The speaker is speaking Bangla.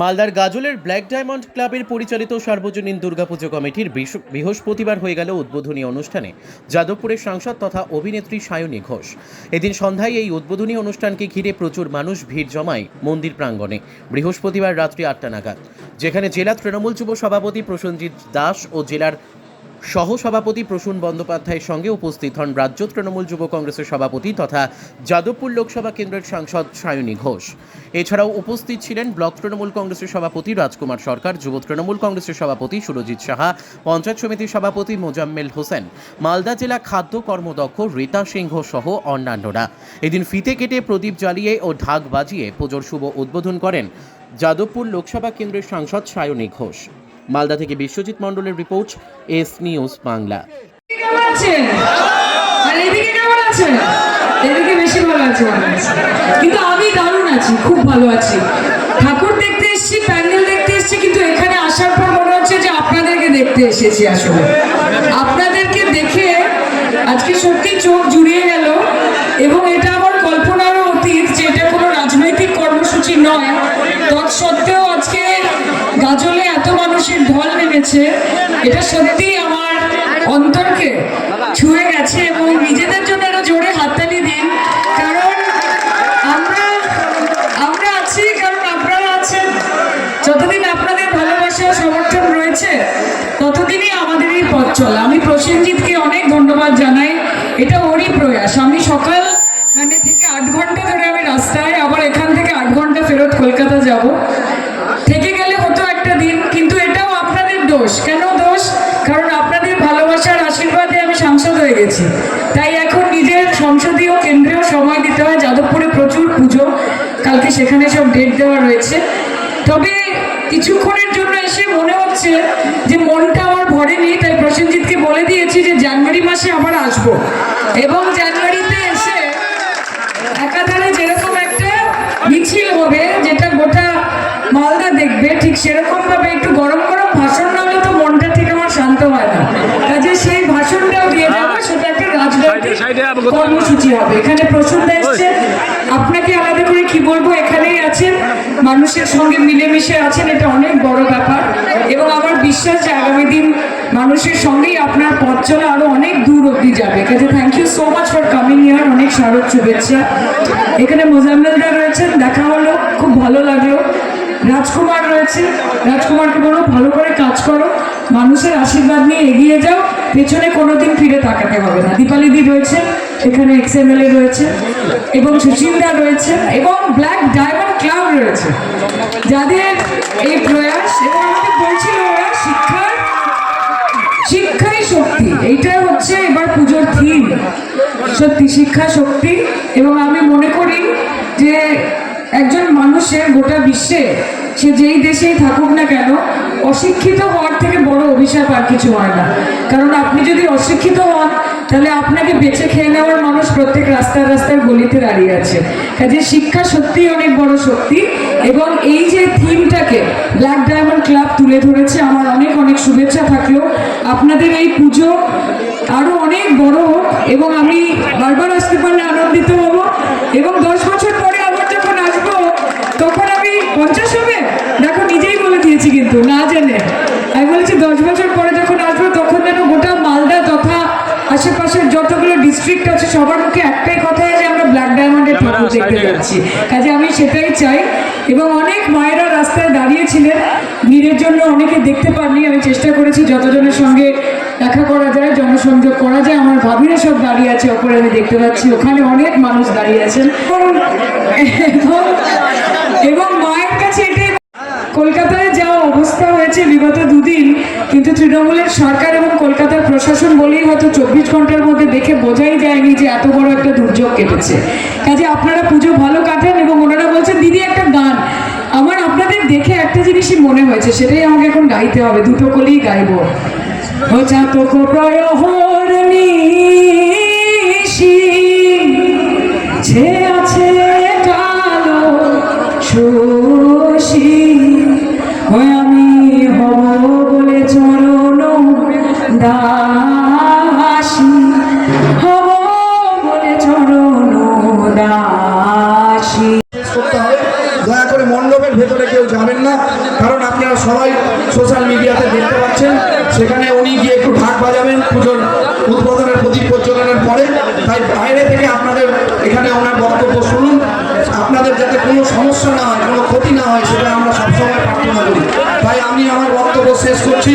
মালদার গাজলের ব্ল্যাক ডায়মন্ড ক্লাবের পরিচালিত সার্বজনীন দুর্গাপুজো কমিটির বৃহস্পতিবার হয়ে গেল উদ্বোধনী অনুষ্ঠানে। যাদবপুরের সাংসদ তথা অভিনেত্রী সায়নী ঘোষ। এদিন সন্ধ্যায় এই উদ্বোধনী অনুষ্ঠানকে ঘিরে প্রচুর মানুষ ভিড় জমায় মন্দির প্রাঙ্গণে। বৃহস্পতিবার রাত্রি আটটা নাগাদ। যেখানে জেলা তৃণমূল যুব সভাপতি প্রসেনজিৎ দাস ও জেলার সহসভাপতি প্রসূন বন্দ্যোপাধ্যায়ের সঙ্গে উপস্থিত হন রাজ্য তৃণমূল যুব কংগ্রেসের সভাপতি তথা যাদবপুর লোকসভা কেন্দ্রের সাংসদ সায়নী ঘোষ। এছাড়াও উপস্থিত ছিলেন ব্লক তৃণমূল কংগ্রেসের সভাপতি রাজকুমার সরকার, যুব তৃণমূল কংগ্রেসের সভাপতি সুরজিৎ সাহা, পঞ্চায়েত সমিতির সভাপতি মোজাম্মেল হোসেন, মালদা জেলা খাদ্য কর্মদক্ষ রীতা সিংহ সহ অন্যান্যরা। এদিন ফিতে কেটে প্রদীপ জ্বালিয়ে ও ঢাক বাজিয়ে পুজোর শুভ উদ্বোধন করেন যাদবপুর লোকসভা কেন্দ্রের সাংসদ সায়নী ঘোষ। মালদা থেকে বিশ্বজিৎ মণ্ডলের রিপোর্ট, এস নিউজ বাংলা। কিন্তু আমি দারুণ আছি, খুব ভালো আছি। ঠাকুর দেখতে এসেছি, প্যান্ডেল দেখতে এসেছি, কিন্তু এখানে আসার পর মনে হচ্ছে যে আপনাদেরকে দেখতে এসেছি আসলে। আপনাদেরকে দেখে আজকে সত্যি চোখ জুড়িয়ে গেল, এবং এটা আমার কল্পনারও অতীত যে এটা কোনো রাজনৈতিক কর্মসূচি নয়। তৎসত্ত্বেও আজকে গাজলে এত মানুষের ঢল নেমেছে, এটা সত্যি আমার অন্তরকে ছুঁয়ে গেছে এবং নিজেদের জন্য একটা জোরে হাততালি দিন। কারণ আমরা আমরা আছি, কারণ আপনারা আছেন। যতদিন আপনাদের ভালোবাসা সমর্থন রয়েছে, ততদিনই আমাদের এই পথ চলা। আমি প্রসেনজিৎকে অনেক ধন্যবাদ জানাই। এটা ওরই প্রয়াস। আমি সকাল মানে থেকে আট ঘণ্টা হয়ে তাই এখন নিজের সংসদীয় কেন্দ্রেও সময় দিতে হয়। যাদবপুরে প্রচুর পুজো। কালকে সেখানে সব ডেট দেওয়া রয়েছে। তবে কিছুক্ষণের জন্য এসে মনে হচ্ছে যে মনটা আমার ভরেনি তাই প্রসেনজিৎকে বলে দিয়েছি যে জানুয়ারি মাসে আবার আসব। এবং জানুয়ারিতে এসে একাধারে যেরকম একটা মিছিল হবে, যেটা গোটা মালদা দেখবে, ঠিক সেরকম ভাবে একটু গরম গরম ভাষণ না হলে তো মনটা ঠিক আমার শান্ত হয় না কাজে সেই ভাষণটাও দিয়ে দেবো সেটা একটা রাজনৈতিক কর্মসূচি হবে। এখানে প্রসূনদা এসছে আপনাকে আলাদা করে কি বলব? এখানেই আছেন। মানুষের সঙ্গে মিলেমিশে আছেন এটা অনেক বড় ব্যাপার। এবং আমার বিশ্বাস যে আগামী দিন মানুষের সঙ্গেই আপনার পথ চলা আরও অনেক দূর অব্দি যাবে। কাজে thank you so much for coming year অনেক স্মারক শুভেচ্ছা। এখানে মোজাম্মেলদা রয়েছেন দেখা হলো। খুব ভালো লাগল। রাজকুমার রয়েছে। রাজকুমারকে বলো ভালো করে কাজ করো। মানুষের আশীর্বাদ নিয়ে এগিয়ে যাও। পেছনে কোনোদিন ফিরে তাকাতে হবে না। দীপালিদি রয়েছে, এখানে এক্সএমএলএ রয়েছে, এবং সুশীলদা রয়েছে, এবং ব্ল্যাক ডায়মন্ড ক্লাব রয়েছে। যাদের এই প্রয়াস, এবং আমাকে বলছিল ওরা শিক্ষার শিক্ষাই শক্তি। এইটা হচ্ছে এবার পুজোর থিম সত্যি, শিক্ষা শক্তি। এবং আমি মনে করি যে একজন মানুষের গোটা বিশ্বে সে যেই দেশেই থাকুক না কেন, অশিক্ষিত হওয়ার থেকে বড় অভিশাপ আর কিছু হয় না। কারণ আপনি যদি অশিক্ষিত হন, তাহলে আপনাকে বেঁচে খেয়ে নেওয়ার মানুষ প্রত্যেক রাস্তায় রাস্তার গলিতে দাঁড়িয়ে আছে। কাজে শিক্ষা সত্যিই অনেক বড় শক্তি, এবং এই যে থিমটাকে ব্ল্যাক ডায়মন্ড ক্লাব তুলে ধরেছে, আমার অনেক অনেক শুভেচ্ছা থাকল আপনাদের এই পুজো আরও অনেক বড় হোক, এবং আমি বারবার আসতে পারলে আনন্দিত হব এবং দশ বছর পরে আবার যখন আসব তখন আমি পঞ্চাশ হবে দেখো নিজেই বলে দিয়েছি কিন্তু না জেনে আমি বলেছি দশ বছর পরে যখন আসব তখন যেন গোটা মালদা তথা আশেপাশের যতগুলো ডিস্ট্রিক্ট আছে সবার মুখে একটাই কথা যে আমরা ব্ল্যাক ডায়মন্ডের ঠাকুর দেখতে যাচ্ছি। কাজে আমি সেটাই চাই এবং অনেক মায়েরা রাস্তায় দাঁড়িয়েছিলেন। ভিড়ের জন্য অনেকে দেখতে পাননি আমি চেষ্টা করেছি যতজনের সঙ্গে দেখা করা যায় জনসংযোগ করা যায় আমার ভাবিরা সব দাঁড়িয়ে আছে ওপরে আমি দেখতে পাচ্ছি ওখানে অনেক মানুষ দাঁড়িয়ে আছেন। এবং- মায়ের কাছে এটাই কলকাতায় অবস্থা হয়েছে বিগত দুদিন, কিন্তু তৃণমূলের সরকার এবং কলকাতার প্রশাসন বলেই হয়তো চব্বিশ ঘণ্টার মধ্যে দেখে বোঝাই যায়নি যে এত বড় একটা দুর্যোগ কেটেছে। কাজে আপনারা পুজো ভালো কাটান এবং ওনারা বলছেন, দিদি, একটা গান। আমার, আপনাদের দেখে একটা জিনিসই মনে হয়েছে, সেটাই আমাকে এখন গাইতে হবে, দুটো কলেই গাইবো। ও আছে কালো শশী দাসী। হব বলে চরণ দয়া করে মণ্ডপের ভেতরে কেউ যাবেন না, কারণ আপনারা সবাই সোশ্যাল মিডিয়াতে দেখতে পাচ্ছেন। সেখানে উনি গিয়ে একটু ঢাক বাজাবেন, পুজোর উদ্বোধনের প্রদীপ প্রজ্বলনের পরে। তাই বাইরে থেকে আপনাদের এখানে ওনার বক্তব্য শুনুন। আপনাদের যাতে কোনো সমস্যা না হয়, কোনো ক্ষতি না হয়, সেটা আমরা সবসময় প্রার্থনা করি। তাই আমি আমার বক্তব্য শেষ করছি।